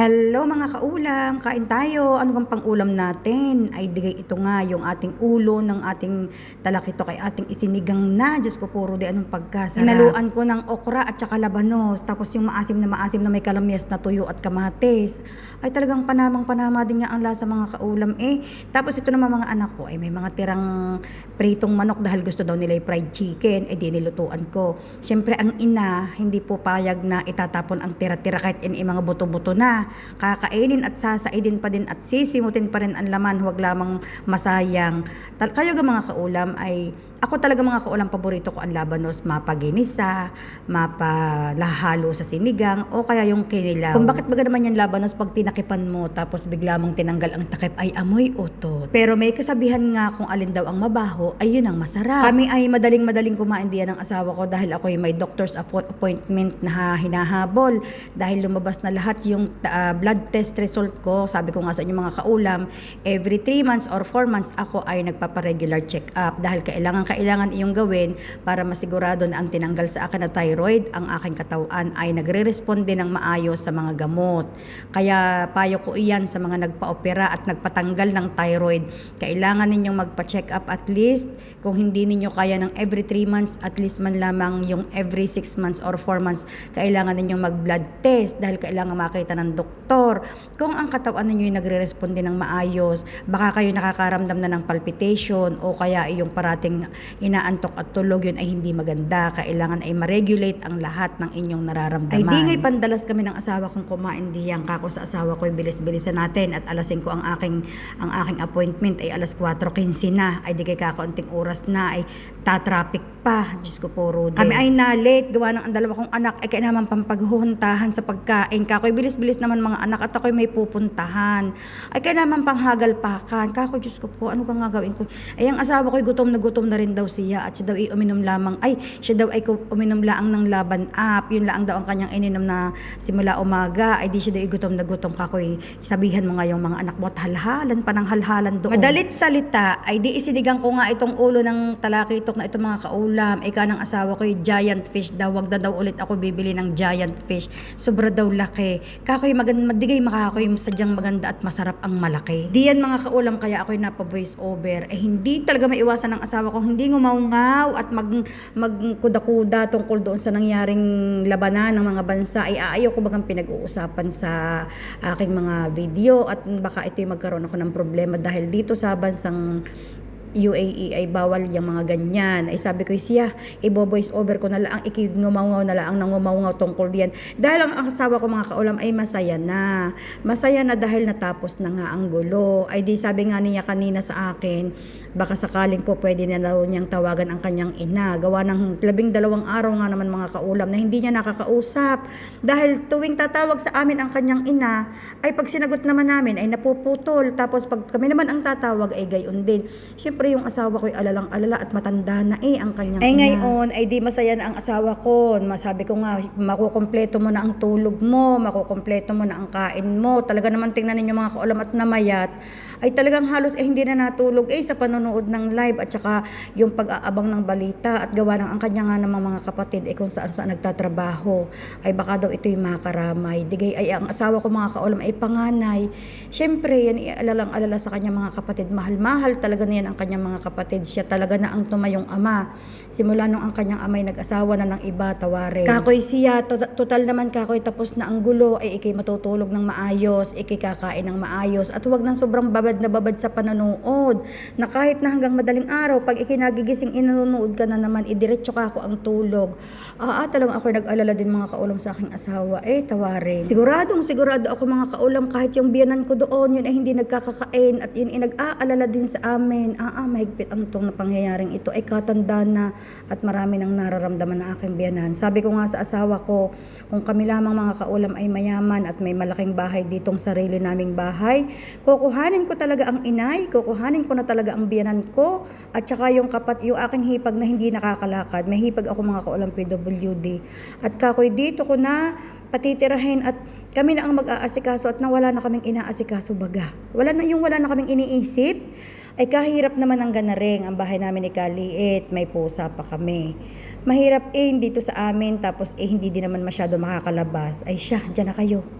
Hello mga kaulam, kain tayo. Ano kang pang-ulam natin? Ay digay ito nga yung ating ulo ng ating talakito kay ating isinigang na. Diyos ko puro di anong pagkasarap. Inaluan ko ng okra at saka labanos. Tapos yung maasim na maasim na may kalamyas na tuyo at kamatis. Ay talagang panamang panama din nga ang lasa mga kaulam eh. Tapos ito naman mga anak ko ay may mga tirang pritong manok dahil gusto daw nila yung fried chicken. Eh di nilutuan ko. Siyempre ang ina hindi po payag na itatapon ang tira-tira kahit in mga buto-buto na kakainin at sasaidin pa din at sisimutin pa rin ang laman, huwag lamang masayang. Kayo ga mga kaulam ay ako talaga mga kaulam paborito ko ang labanos, mapaginisa, mapalahalo sa sinigang o kaya yung kinilaw. Kung bakit baga naman yung labanos pag tinakipan mo tapos bigla mong tinanggal ang takip ay amoy utot. Pero may kasabihan nga kung alin daw ang mabaho ay yun ang masarap. Kami ay madaling-madaling kumain diyan ng asawa ko dahil ako ay may doctor's appo- appointment na hinahabol dahil lumabas na lahat yung ah, blood test result ko. Sabi ko nga sa inyo mga kaulam, every 3 months or 4 months ako ay nagpapa-regular check-up dahil kailangan kailangan iyong gawin para masigurado na ang tinanggal sa akin na thyroid, ang aking katawan ay nagre-responde ng maayos sa mga gamot. Kaya payo ko iyan sa mga nagpa-opera at nagpatanggal ng thyroid. Kailangan ninyong magpa-check up at least kung hindi ninyo kaya ng every 3 months, at least man lamang yung every 6 months or 4 months, kailangan ninyong mag-blood test dahil kailangan makita ng doktor kung ang katawan ninyo ay nagre-responde ng maayos. Baka kayo nakakaramdam na ng palpitation o kaya yung parating inaantok at tulog yun ay hindi maganda. Kailangan ay ma-regulate ang lahat ng inyong nararamdaman. Ay di ngay pandalas kami ng asawa kong kumain diyang kako sa asawa ko bilis-bilisan natin at alas 5 ang aking ang aking appointment ay alas 4.15 na ay di kay kakaunting oras na ay tatraffic pa. Diyos ko po Rudy. Kami ay na-late gawa ng ang dalawa kong anak ay kaya naman pampaghuhuntahan sa pagkain. Kakoy bilis-bilis naman mga anak at ako'y may pupuntahan. Ay kaya naman panghagalpakan. Kako Diyos ko po ano kang gagawin ko? Ay ang asawa ko'y gutom na gutom na rin daw siya at siya daw ay uminom lamang. Ay siya daw ay uminom laang ng laban up. Yun lang daw ang kanyang ininom na simula umaga. Ay di siya daw ay gutom na gutom. Kakoy sabihan mo nga yung mga anak mo at halhalan pa ng halhalan doon. Madalit salita ay di isinigang ko nga itong ulo ng talakitok na itong mga kaulam. Ika ng asawa ko giant fish daw. Wag na daw ulit ako bibili ng giant fish. Sobra daw laki. Kakoy magan madigay makakoy sadyang maganda at masarap ang malaki. Diyan mga kaulam kaya ako'y napa voice over. Eh hindi talaga maiwasan ng asawa ko hindi ngumaungaw at mag magkuda-kuda tungkol doon sa nangyaring labanan ng mga bansa. Ay aayaw ko bagang pinag-uusapan sa aking mga video at baka ito'y magkaroon ako ng problema dahil dito sa bansang UAE ay bawal yung mga ganyan. Ay sabi ko siya, ibo-voice over ko na lang, ikingumaungaw na lang ng ngumaungaw tungkol diyan. Dahil ang asawa ko mga kaulam ay masaya na. Masaya na dahil natapos na nga ang gulo. Ay di sabi nga niya kanina sa akin, baka sakaling po pwede na daw niyang tawagan ang kanyang ina. Gawa ng labing dalawang araw nga naman mga kaulam na hindi niya nakakausap. Dahil tuwing tatawag sa amin ang kanyang ina, ay pag sinagot naman namin ay napuputol. Tapos pag kami naman ang tatawag ay gayon din. Siyempre yung asawa ko ay alalang alala at matanda na eh ang kanyang Ay ina. ngayon, ay di masaya na ang asawa ko. Masabi ko nga, makukompleto mo na ang tulog mo, makukompleto mo na ang kain mo. Talaga naman tingnan ninyo mga kaulam at namayat, ay talagang halos eh hindi na natulog eh sa panonood ng live at saka yung pag-aabang ng balita at gawa ng ang kanya nga namang mga kapatid eh kung saan saan nagtatrabaho ay baka daw ito'y makaramay. Digay ay ang asawa ko mga kaulam ay panganay. Siyempre yan iaalalang alala sa kanya mga kapatid. Mahal-mahal talaga niyan ang kanyang mga kapatid. Siya talaga na ang tumayong ama. Simula nung ang kanyang amay nag-asawa na ng iba, tawarin. Kakoy siya, to- total naman kakoy tapos na ang gulo, ay ikay matutulog ng maayos, ikay kakain ng maayos, at huwag nang sobrang babad na babad sa panonood. Na kahit na hanggang madaling araw, pag ikay nagigising, inunood ka na naman, idiretso ka ako ang tulog. Ah, ah, talagang ako nag-alala din mga kaulam sa aking asawa, eh, tawarin. Siguradong sigurado ako mga kaulam, kahit yung biyanan ko doon, yun ay hindi nagkakakain, at yun ay nag-aalala din sa amin. Ah, ah, mahigpit ang itong pangyayaring ito, ay katanda na, at marami nang nararamdaman na aking biyanan. Sabi ko nga sa asawa ko, kung kami lamang mga kaulam ay mayaman at may malaking bahay ditong sarili naming bahay, kukuhanin ko talaga ang inay, kukuhanin ko na talaga ang biyanan ko, at saka yung kapat, yung aking hipag na hindi nakakalakad. May hipag ako mga kaulam PWD. At kakoy dito ko na patitirahin at kami na ang mag-aasikaso at nawala na kaming inaasikaso baga. Wala na yung wala na kaming iniisip. Ay kahirap naman ang ganaring. Ang bahay namin ni Kaliit, may pusa pa kami. Mahirap eh dito sa amin tapos eh hindi din naman masyado makakalabas. Ay siya, dyan na kayo.